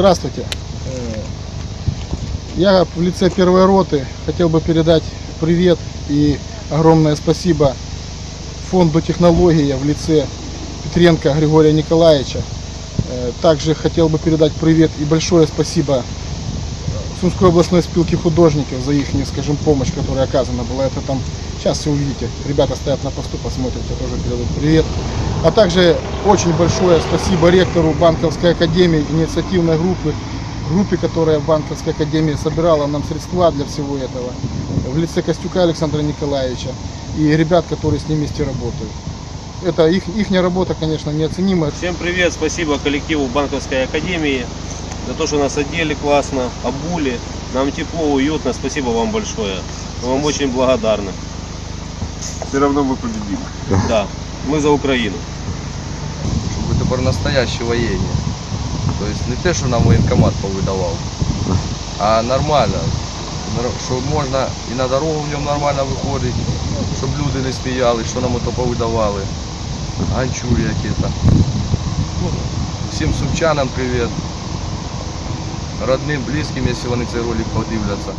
Здравствуйте. Э, Я в лице первой роты хотел бы передать привет и огромное спасибо фонду технология в лице Петренко Григория Николаевича. Э, Также хотел бы передать привет и большое спасибо Сумской областной спилке художников за их, скажем, помощь, которая оказана была. Это там, сейчас все увидите, ребята стоят на посту, посмотрите, тоже передают привет. А также очень большое спасибо ректору Банковской академии, инициативной группы, группе, которая в Банковской академии собирала нам средства для всего этого, в лице Костюка Александра Николаевича и ребят, которые с ним вместе работают. Это их, их работа, конечно, неоценимая. Всем привет, спасибо коллективу Банковской академии за то, что нас одели классно, обули. Нам тепло, уютно, спасибо вам большое. Мы вам очень благодарны. Все равно мы победим. Да, мы за Украину. Тепер настоящі воєнні. Тобто не те, що нам воєнкомат повидавав, а нормально. Що можна і на дорогу в ньому нормально виходить, щоб люди не сміяли, що нам ото повидавали. Ганчурі які-то. Ну, всім сумчанам привіт. Родним, близьким, якщо вони цей ролик подивляться.